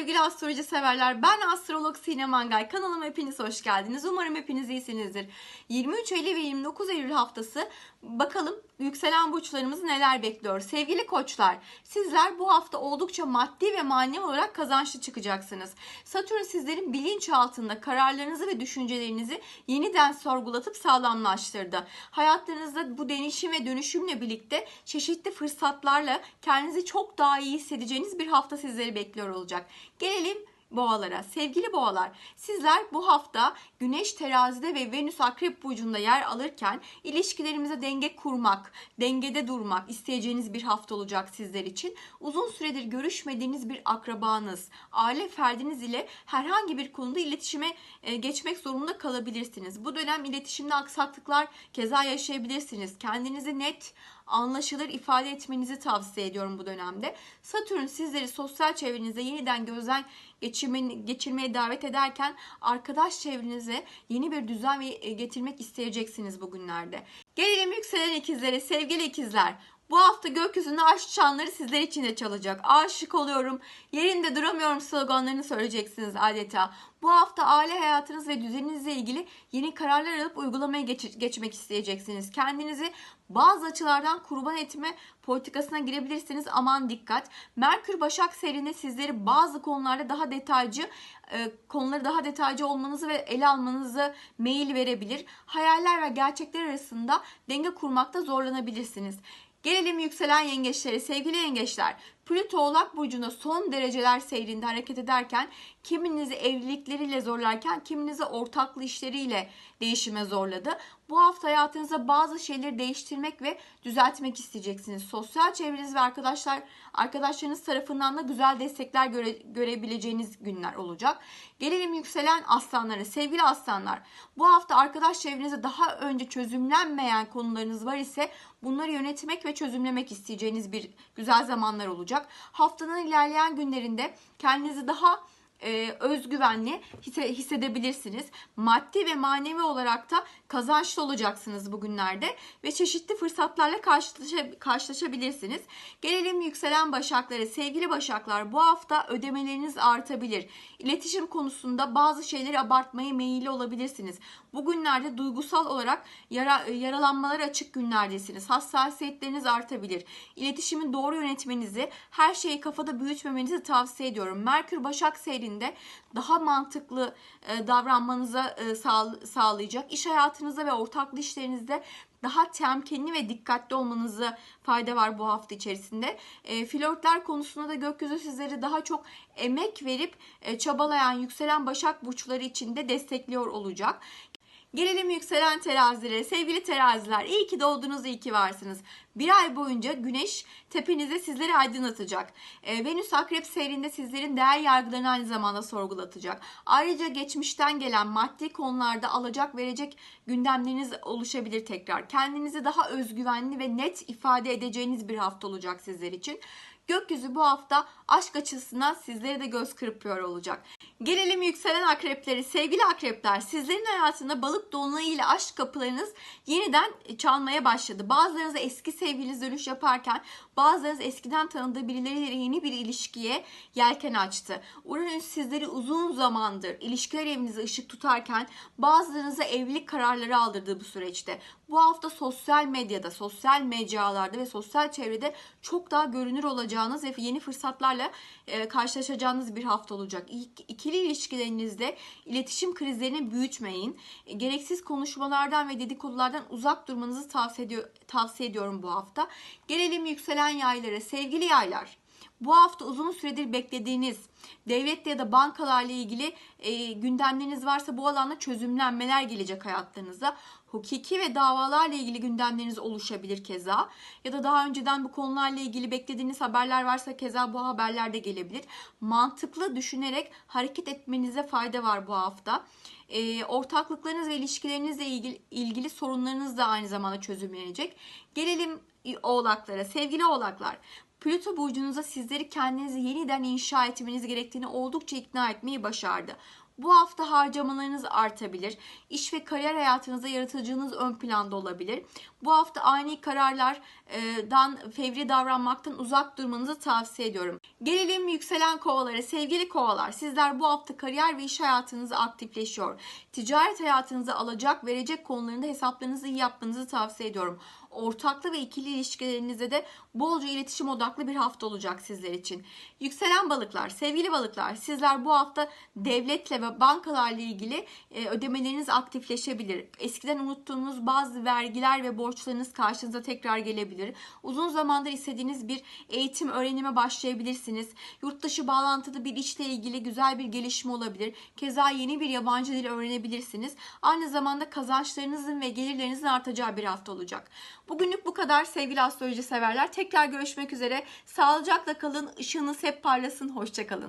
sevgili astroloji severler. Ben astrolog Sinem Mangay. Kanalıma hepiniz hoş geldiniz. Umarım hepiniz iyisinizdir. 23 Eylül ve 29 Eylül haftası bakalım yükselen burçlarımızı neler bekliyor. Sevgili koçlar, sizler bu hafta oldukça maddi ve manevi olarak kazançlı çıkacaksınız. Satürn sizlerin bilinç altında kararlarınızı ve düşüncelerinizi yeniden sorgulatıp sağlamlaştırdı. Hayatlarınızda bu değişim ve dönüşümle birlikte çeşitli fırsatlarla kendinizi çok daha iyi hissedeceğiniz bir hafta sizleri bekliyor olacak. Gelelim boğalara. Sevgili boğalar, sizler bu hafta Güneş terazide ve Venüs akrep burcunda yer alırken ilişkilerimize denge kurmak, dengede durmak isteyeceğiniz bir hafta olacak sizler için. Uzun süredir görüşmediğiniz bir akrabanız, aile ferdiniz ile herhangi bir konuda iletişime e, geçmek zorunda kalabilirsiniz. Bu dönem iletişimde aksaklıklar keza yaşayabilirsiniz. Kendinizi net, anlaşılır ifade etmenizi tavsiye ediyorum bu dönemde. Satürn sizleri sosyal çevrenizde yeniden gözden geçirme, geçirmeye davet ederken arkadaş çevrenize yeni bir düzen e, getirmek isteyeceksiniz bugünlerde. Gelelim yükselen ikizlere sevgili ikizler. Bu hafta gökyüzünde aşk çanları sizler için de çalacak. Aşık oluyorum, yerinde duramıyorum sloganlarını söyleyeceksiniz adeta. Bu hafta aile hayatınız ve düzeninizle ilgili yeni kararlar alıp uygulamaya geç- geçmek isteyeceksiniz. Kendinizi bazı açılardan kurban etme politikasına girebilirsiniz. Aman dikkat. Merkür Başak serinde sizleri bazı konularda daha detaycı e, konuları daha detaycı olmanızı ve ele almanızı meyil verebilir. Hayaller ve gerçekler arasında denge kurmakta zorlanabilirsiniz. Gelelim yükselen yengeçlere. Sevgili yengeçler, Plüto Oğlak Burcu'nda son dereceler seyrinde hareket ederken kiminizi evlilikleriyle zorlarken kiminizi ortaklı işleriyle değişime zorladı. Bu hafta hayatınızda bazı şeyleri değiştirmek ve düzeltmek isteyeceksiniz. Sosyal çevreniz ve arkadaşlar arkadaşlarınız tarafından da güzel destekler göre, görebileceğiniz günler olacak. Gelelim yükselen aslanlara. Sevgili aslanlar, bu hafta arkadaş çevrenizde daha önce çözümlenmeyen konularınız var ise bunları yönetmek ve çözümlemek isteyeceğiniz bir güzel zamanlar olacak. Haftanın ilerleyen günlerinde kendinizi daha e, özgüvenli hisse- hissedebilirsiniz. Maddi ve manevi olarak da kazançlı olacaksınız bugünlerde ve çeşitli fırsatlarla karşılaşa- karşılaşabilirsiniz. Gelelim yükselen başaklara. Sevgili başaklar bu hafta ödemeleriniz artabilir. İletişim konusunda bazı şeyleri abartmaya meyilli olabilirsiniz. Bugünlerde duygusal olarak yara, yaralanmalara açık günlerdesiniz. Hassasiyetleriniz artabilir. İletişimi doğru yönetmenizi, her şeyi kafada büyütmemenizi tavsiye ediyorum. Merkür Başak seyrinde daha mantıklı e, davranmanıza e, sağ- sağlayacak. İş hayatınızda ve ortaklı işlerinizde daha temkinli ve dikkatli olmanızı fayda var bu hafta içerisinde. E, flörtler konusunda da gökyüzü sizleri daha çok emek verip e, çabalayan yükselen başak burçları için de destekliyor olacak. Gelelim yükselen terazilere. Sevgili teraziler iyi ki doğdunuz, iyi ki varsınız. Bir ay boyunca güneş tepenize sizleri aydınlatacak. Ee, Venüs akrep seyrinde sizlerin değer yargılarını aynı zamanda sorgulatacak. Ayrıca geçmişten gelen maddi konularda alacak verecek gündemleriniz oluşabilir tekrar. Kendinizi daha özgüvenli ve net ifade edeceğiniz bir hafta olacak sizler için. Gökyüzü bu hafta aşk açısından sizlere de göz kırpıyor olacak. Gelelim yükselen akrepleri. Sevgili akrepler, sizlerin hayatında balık dolunayı ile aşk kapılarınız yeniden çalmaya başladı. Bazılarınız eski sevgiliniz dönüş yaparken bazılarınız eskiden tanıdığı birileriyle yeni bir ilişkiye yelken açtı. Uranüs sizleri uzun zamandır ilişkiler evinize ışık tutarken bazılarınıza evlilik kararları aldırdığı bu süreçte. Bu hafta sosyal medyada, sosyal mecralarda ve sosyal çevrede çok daha görünür olacağınız ve yeni fırsatlarla e, karşılaşacağınız bir hafta olacak. İk- İkili ilişkilerinizde iletişim krizlerini büyütmeyin. E, Gereksiz konuşmalardan ve dedikodulardan uzak durmanızı tavsiye, ediyor, tavsiye ediyorum bu hafta. Gelelim yükselen yaylara. Sevgili yaylar. Bu hafta uzun süredir beklediğiniz devletle ya da bankalarla ilgili e, gündemleriniz varsa bu alanda çözümlenmeler gelecek hayatlarınıza. Hukuki ve davalarla ilgili gündemleriniz oluşabilir keza. Ya da daha önceden bu konularla ilgili beklediğiniz haberler varsa keza bu haberler de gelebilir. Mantıklı düşünerek hareket etmenize fayda var bu hafta. E, ortaklıklarınız ve ilişkilerinizle ilgili, ilgili sorunlarınız da aynı zamanda çözümlenecek. Gelelim oğlaklara. Sevgili oğlaklar. Plüto burcunuza sizleri kendinizi yeniden inşa etmeniz gerektiğini oldukça ikna etmeyi başardı. Bu hafta harcamalarınız artabilir. İş ve kariyer hayatınızda yaratıcınız ön planda olabilir. Bu hafta ani kararlardan fevri davranmaktan uzak durmanızı tavsiye ediyorum. Gelelim yükselen kovalara. Sevgili kovalar sizler bu hafta kariyer ve iş hayatınızı aktifleşiyor. Ticaret hayatınıza alacak verecek konularında hesaplarınızı iyi yapmanızı tavsiye ediyorum. Ortaklı ve ikili ilişkilerinizde de bolca iletişim odaklı bir hafta olacak sizler için. Yükselen balıklar, sevgili balıklar sizler bu hafta devletle ve bankalarla ilgili e, ödemeleriniz aktifleşebilir. Eskiden unuttuğunuz bazı vergiler ve borçlarınız karşınıza tekrar gelebilir. Uzun zamandır istediğiniz bir eğitim, öğrenime başlayabilirsiniz. Yurt dışı bağlantılı bir işle ilgili güzel bir gelişme olabilir. Keza yeni bir yabancı dil öğrenebilirsiniz. Aynı zamanda kazançlarınızın ve gelirlerinizin artacağı bir hafta olacak. Bugünlük bu kadar sevgili astroloji severler. Tekrar görüşmek üzere. Sağlıcakla kalın. Işığınız hep parlasın. Hoşçakalın.